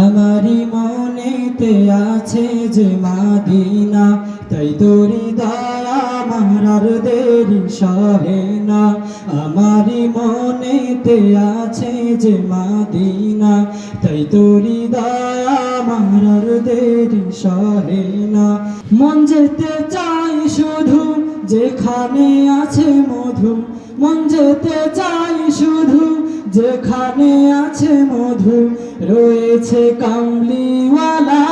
আমারি মনে মনেতে আছে যে মাদিনা, তাই তোরি দয়া মারার দেরি সহে না। আমারি মনেতে আছে যে মাদিনা, তাই তোরি দয়া মারার দেরি সহে না। মন যেতে চাই শুধু যেখানে আছে মধু, মন যেতে চাই শুধু যেখানে আছে মধু, রয়েছে কামলিওয়ালা।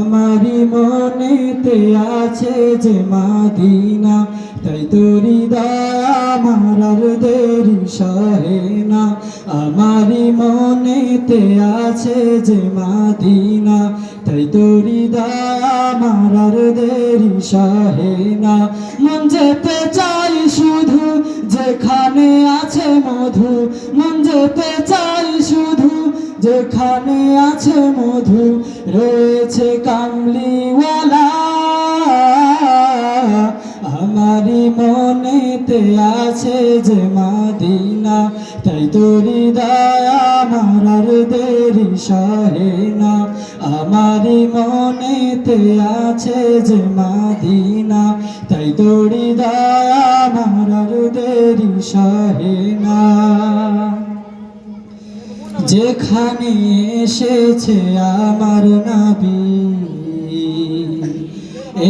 আমারি মনেতে আছে যে মাদিনা তাই তোরি মারার দেরি সহে না। আমারি মনেতে আছে যে মাদিনা তাই তোরি মারার দেরি সহে না। মন যেতে চাই শুধু যেখানে আছে মধু, মন যেতে চাই শুধু। যেখানে আছে মধু, রয়েছে কামলিওয়ালা। আমারি মনেতে আছে যে মাদিনা, তাই তোরি দয়া মারার দেরি সহে না। আমারি মনেতে আছে যে মাদিনা তাই দয়া মারার দেরি সহে না। যেখানে এসেছে আমার নাবি,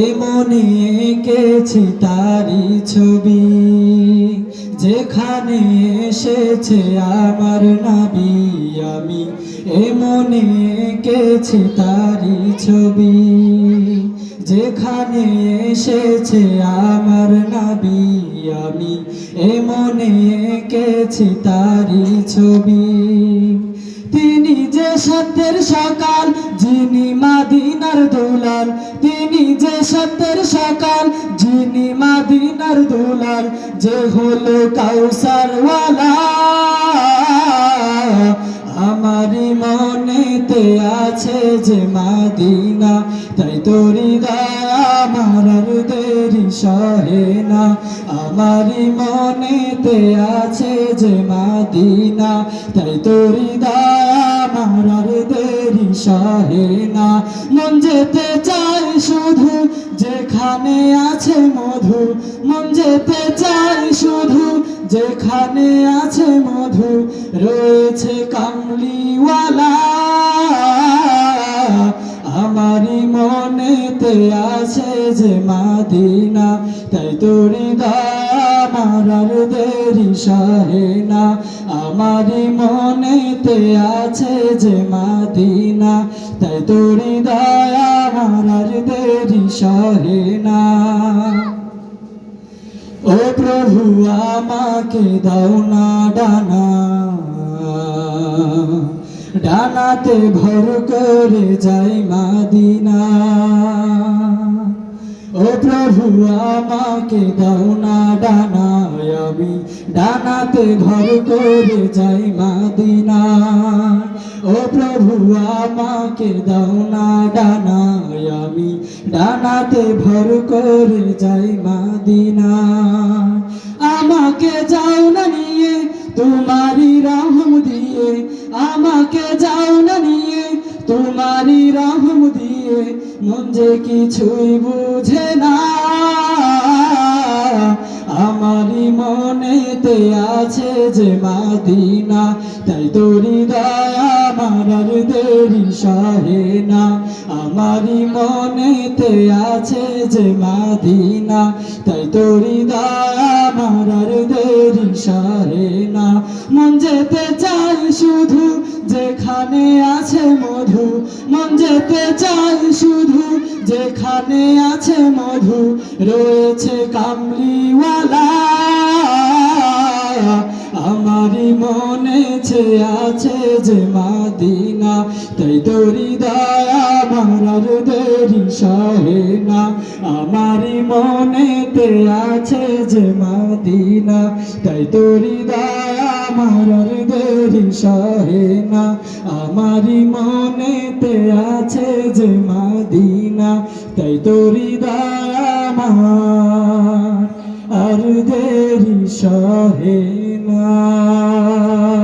এ মনে এঁকেছি তারি ছবি। যেখানে এসেছে আমার নাবি, আমি এ মনে এঁকেছি তারি ছবি। যেখানে এসেছে আমার নাবি, আমি এ মনে এঁকেছি তারি ছবি। তিনি যে সত্যের সকাল, যিনি মাদিনার দোলাল। তিনি যে সত্যের সকাল, যিনি মাদিনার দোলাল। যে হলো কাউসারওয়ালা আমারি মনেতে আছে যে মাদিনা। তাই তোরি মারার দেরি সহে না। আমারি মনেতে আছে যে মাদিনা। তাই তোরি মারার দেরি সহে না। মন যেতে চাই শুধু যেখানে আছে মধু। মন যেতে চাই শুধু যেখানে আছে মধু। রয়েছে কামলিওয়ালা। আমারি মনেতে আছে যে মাদিনা, তাই তোরি দয়া মারার দেরি সহে না। আমারি মনেতে আছে যে মাদিনা, তাই তোরি দয়া মারার দেরি সহে না। ও প্রভু, আমাকে দাও না ডানা। ডানাতে ভর করে যাই মাদিনা। ও প্রভু, আমাকে দাও না ডানা, আমি ডানাতে ভর করে যাই মাদিনা। ও প্রভু, আমাকে দাও না ডানা, আমি ডানাতে ভর করে যাই মাদিনা। আমাকে যাও না নিয়ে তোমারি রহম দিয়ে আমাকে যাও না নিয়ে, তোমারই রহম দিয়ে, মন যে কিছুই বুঝে না। আমারি মনেতে আছে যে মাদিনা, তাই তোরি দয়া মারার দেরি সহে না। আমারি মনেতে আছে যে মাদিনা, তাই তোরি দয়া মারার দেরি সহে না। মন যেতে চাই শুধু যেখানে আছে মধু, মন যেতে চাই শুধু যেখানে আছে মধু, রয়েছে কামলিওয়ালা। আমারি মনে আছে যে মাদিনা, তাই তোরি দয়া মারার দেরি সহে না। আমারি মনেতে আছে যে মাদিনা, তাই তোরি দয়া মারার দেরি সহে না। আমারি মনেতে আছে যে মাদিনা, তাই তোরি দয়া মার আর দেরি সহে না।